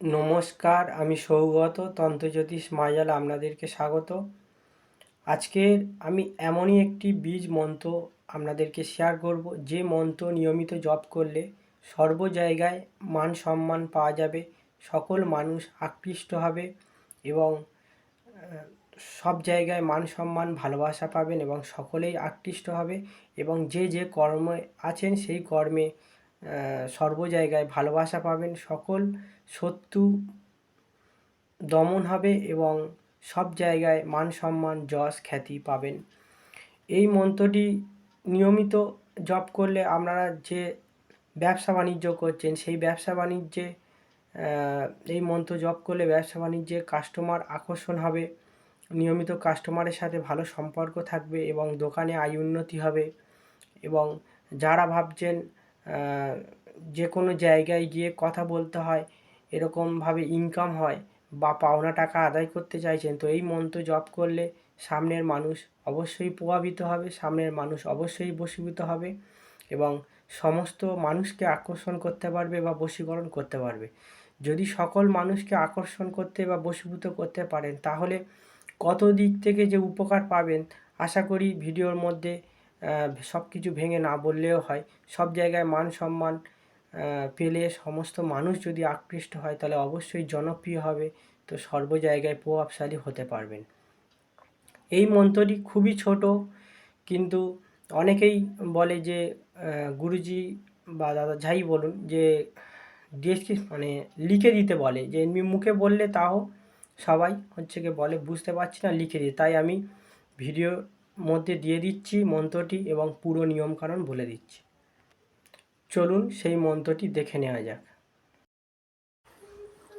নমস্কার, আমি সৌগত, তন্ত্রজ্যোতিষ মায়াল আপনাদেরকে স্বাগত। আজকের আমি এমনই একটি বীজ মন্ত্র আপনাদেরকে শেয়ার করব, যে মন্ত্র নিয়মিত জপ করলে সর্ব জায়গায় মান সম্মান পাওয়া যাবে, সকল মানুষ আকৃষ্ট হবে এবং সব জায়গায় মান সম্মান, ভালোবাসা পাবেন এবং সকলেই আকৃষ্ট হবে এবং যে যে কর্মে আছেন সেই কর্মে সর্ব জায়গায় ভালোবাসা পাবেন। সকল শত্রু দমন হবে এবং সব জায়গায় মান সম্মান, যশ, খ্যাতি পাবেন। এই মন্ত্রটি নিয়মিত জপ করলে আপনারা যে ব্যবসা বাণিজ্য করছেন, সেই ব্যবসা বাণিজ্যে এই মন্ত্র জপ করলে ব্যবসা বাণিজ্যে কাস্টমার আকর্ষণ হবে। নিয়মিত কাস্টমারের সাথে ভালো সম্পর্ক থাকবে এবং দোকানে আয় উন্নতি হবে এবং যারা ভাবছেন যে কোনো জায়গায় গিয়ে কথা বলতে হয় এরকমভাবে ইনকাম হয় বা পাওনা টাকা আদায় করতে চাইছেন, তো এই মন্ত্র জপ করলে সামনের মানুষ অবশ্যই প্রভাবিত হবে, সামনের মানুষ অবশ্যই বশীভূত হবে এবং সমস্ত মানুষকে আকর্ষণ করতে পারবে বা বশীকরণ করতে পারবে। যদি সকল মানুষকে আকর্ষণ করতে বা বশীভূত করতে পারেন, তাহলে কত দিক থেকে যে উপকার পাবেন, আশা করি ভিডিওর মধ্যে সব কিছু ভেঙে না বললেও হয়। সব জায়গায় মান সম্মান পেলে সমস্ত মানুষ যদি আকৃষ্ট হয়, তাহলে অবশ্যই জনপ্রিয় হবে। তো সর্ব জায়গায় প্রভাবশালী হতে পারবেন। এই মন্ত্রটি খুবই ছোট, কিন্তু অনেকেই বলে যে গুরুজি বা দাদা যাই বলুন, যে ডেসক্রিপ মানে লিখে দিতে বলে। যে এমনি মুখে বললে তাও সবাই হচ্ছে কি বলে, বুঝতে পারছি না, লিখে দিই তাই আমি ভিডিওর মধ্যে দিয়ে দিচ্ছি মন্ত্রটি এবং পুরো নিয়মকানুন বলে দিচ্ছি। চলুন সেই মন্ত্রটি দেখে নেওয়া যাক।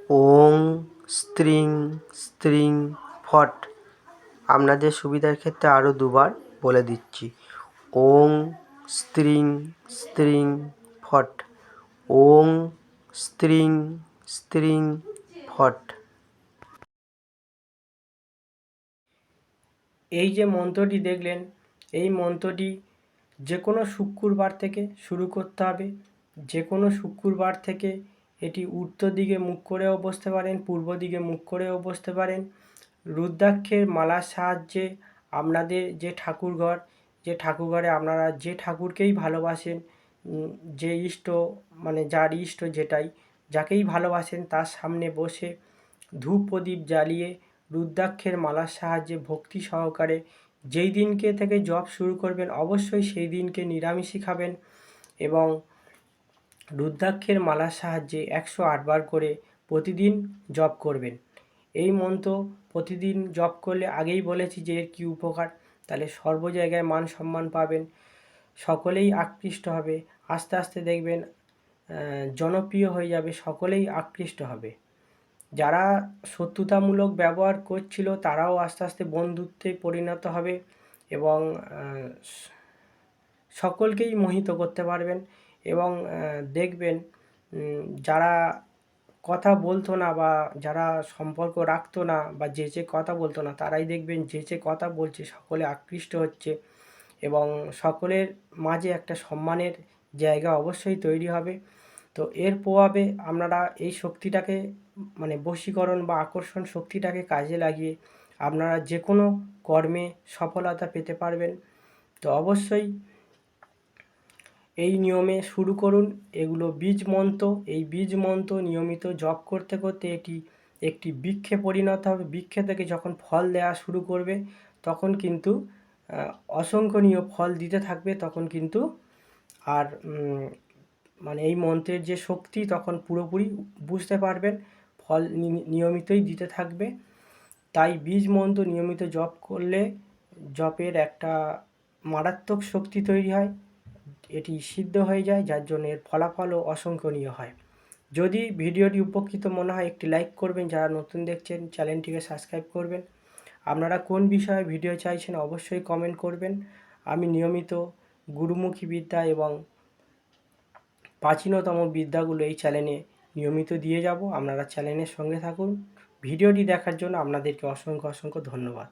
ওং স্ত্রিং স্ত্রিং ফট। আপনাদের সুবিধার ক্ষেত্রে আরও দুবার বলে দিচ্ছি। ওং স্ত্রিং স্ত্রিং ফট। ওং স্ত্রিং স্ত্রিং ফট। এই যে মন্ত্রটি দেখলেন, এই মন্ত্রটি যে কোনো শুক্রবার থেকে শুরু করতে হবে। যে কোনো শুক্রবার থেকে এটি উত্তর দিকে মুখ করেও বসতে পারেন, পূর্ব দিকে মুখ করেও বসতে পারেন। রুদ্রাক্ষের মালার সাহায্যে আপনাদের যে ঠাকুরঘর, যে ঠাকুরঘরে আপনারা যে ঠাকুরকেই ভালোবাসেন যে ইষ্ট মানে যার ইষ্ট যেটাই, যাকেই ভালোবাসেন তার সামনে বসে ধূপ প্রদীপ জ্বালিয়ে রুদ্রাক্ষের মালার সাহায্যে ভক্তি সহকারে যেই দিনকে থেকে জব শুরু করবেন, অবশ্যই সেই দিনকে নিরামিষই খাবেন এবং রুদ্রাক্ষের মালার সাহায্যে একশো আটবার করে প্রতিদিন জপ করবেন। এই মন্ত্র প্রতিদিন জপ করলে আগেই বলেছি যে এর কী উপকার? তাহলে সর্ব জায়গায় মান সম্মান পাবেন, সকলেই আকৃষ্ট হবে, আস্তে আস্তে দেখবেন জনপ্রিয় হয়ে যাবে, সকলেই আকৃষ্ট হবে। যারা শত্রুতামূলক ব্যবহার করছিল, তারাও আস্তে আস্তে বন্ধুত্বে পরিণত হবে এবং সকলকেই মোহিত করতে পারবেন এবং দেখবেন যারা কথা বলতো না বা যারা সম্পর্ক রাখতো না বা যে যে কথা বলতো না, তারাই দেখবেন যে যে কথা বলছে সকলে আকৃষ্ট হচ্ছে এবং সকলের মাঝে একটা সম্মানের জায়গা অবশ্যই তৈরি হবে। তো এর প্রভাবে আপনারা এই শক্তিটাকে মানে বশীকরণ বা আকর্ষণ শক্তিটাকে কাজে লাগিয়ে আপনারা যে কোনো কর্মে সফলতা পেতে পারবেন। তো অবশ্যই এই নিয়মে শুরু করুন। এগুলো বীজ মন্ত্র। এই বীজ মন্ত্র নিয়মিত জপ করতে করতে এটি একটি বৃক্ষে পরিণত হবে। বৃক্ষে থেকে যখন ফল দেওয়া শুরু করবে, তখন কিন্তু অসংখ্যনীয় ফল দিতে থাকবে, তখন কিন্তু আর মানে এই মন্ত্রের যে শক্তি, তখন পুরোপুরি বুঝতে পারবেন। ফল নিয়মিতই দিতে থাকবে। তাই বীজ মন্ত্র নিয়মিত জপ করলে জপের একটা মারাত্মক শক্তি তৈরি হয়। এটি সিদ্ধ হয়ে যায়, যার জন্য এর ফলাফলও অসংখ্যনীয় হয়। যদি ভিডিওটি উপকৃত মনে হয়, একটি লাইক করবেন। যারা নতুন দেখছেন, চ্যানেলটিকে সাবস্ক্রাইব করবেন। আপনারা কোন বিষয়ে ভিডিও চাইছেন, অবশ্যই কমেন্ট করবেন। আমি নিয়মিত গুরুমুখী বিদ্যা এবং প্রাচীনতম বিদ্যাগুলো এই চ্যানেলে নিয়মিত দিয়ে যাব। আপনারা চ্যানেলের সঙ্গে থাকুন। ভিডিওটি দেখার জন্য আপনাদেরকে অসংখ্য অসংখ্য ধন্যবাদ।